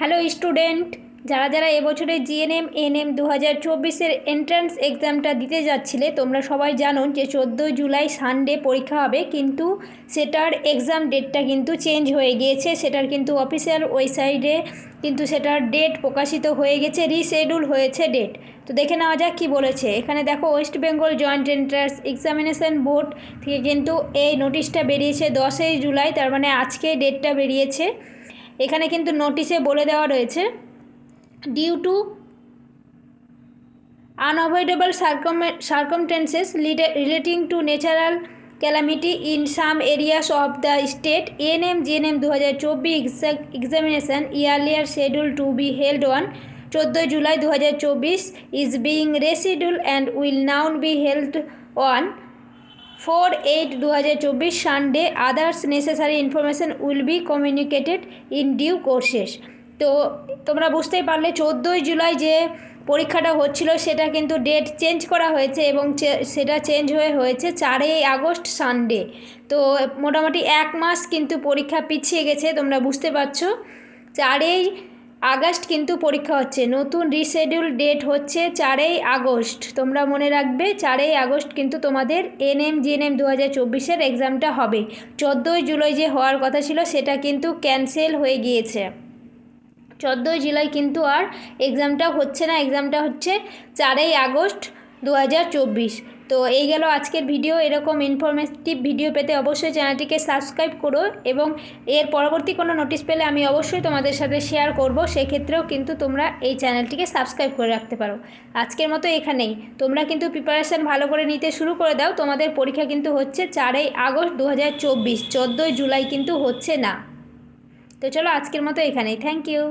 Hello student, যারা যারা এবছরে জিএনএম, এনএম দু হাজার চব্বিশের এন্ট্রান্স এক্সামটা দিতে যাচ্ছিলে, তোমরা সবাই জানো যে চোদ্দোই জুলাই সানডে পরীক্ষা হবে, কিন্তু সেটার এক্সাম ডেটটা কিন্তু চেঞ্জ হয়ে গিয়েছে, সেটার কিন্তু অফিসিয়াল ওয়েবসাইটে কিন্তু সেটার ডেট প্রকাশিত হয়ে গেছে, রিশেডিউল হয়েছে ডেট। তো দেখে নেওয়া যাক কী বলেছে। এখানে দেখো, West Bengal joint entrance examination board থেকে কিন্তু এই নোটিশটা বেরিয়েছে দশই জুলাই, তার মানে আজকে ডেটটা বেরিয়েছে। এখানে কিন্তু নোটিশে বলে দেওয়া রয়েছে due to unavoidable circum circumstances relating to natural calamity in some areas of the state N M G N M দু হাজার চব্বিশ examination earlier schedule to be held one চোদ্দোই জুলাই দু হাজার চব্বিশ is being rescheduled and will now be held one four eight দু হাজার চব্বিশ Sunday others necessary information will be communicated in due courses তো তোমরা বুঝতেই পারলে, চোদ্দোই জুলাই যে পরীক্ষাটা হচ্ছিল, সেটা কিন্তু ডেট চেঞ্জ করা হয়েছে এবং সেটা চেঞ্জ হয়ে হয়েছে চারই আগস্ট সানডে তো মোটামুটি এক মাস কিন্তু পরীক্ষা পিছিয়ে গেছে, তোমরা বুঝতে পারছ। চারই আগস্ট কিন্তু পরীক্ষা হচ্ছে। নতুন রিশেডিউল ডেট হচ্ছে চারই আগস্ট। তোমরা মনে রাখবে, চারই আগস্ট কিন্তু তোমাদের এনএম, জিএনএম দু হাজার চব্বিশের এক্সামটা হবে। চোদ্দোই জুলাই যে হওয়ার কথা ছিল, সেটা কিন্তু ক্যান্সেল হয়ে গিয়েছে। চোদ্দোই জুলাই কিন্তু আর এক্সামটা হচ্ছে না। এক্সামটা হচ্ছে চারই আগস্ট দু হাজার চব্বিশ। তো এই গেল আজকের ভিডিও। এরকম ইনফরমেটিভ ভিডিও পেতে অবশ্যই চ্যানেলটিকে সাবস্ক্রাইব করো এবং এর পরবর্তী কোনো নোটিশ পেলে আমি অবশ্যই তোমাদের সাথে শেয়ার করব। সেক্ষেত্রেও কিন্তু তোমরা এই চ্যানেলটিকে সাবস্ক্রাইব করে রাখতে পারো। আজকের মতো এখানেই। তোমরা কিন্তু প্রিপারেশান ভালো করে নিতে শুরু করে দাও। তোমাদের পরীক্ষা কিন্তু হচ্ছে চারই আগস্ট দু হাজার চব্বিশ জুলাই কিন্তু হচ্ছে না। তো চলো আজকের মতো এখানেই। Thank you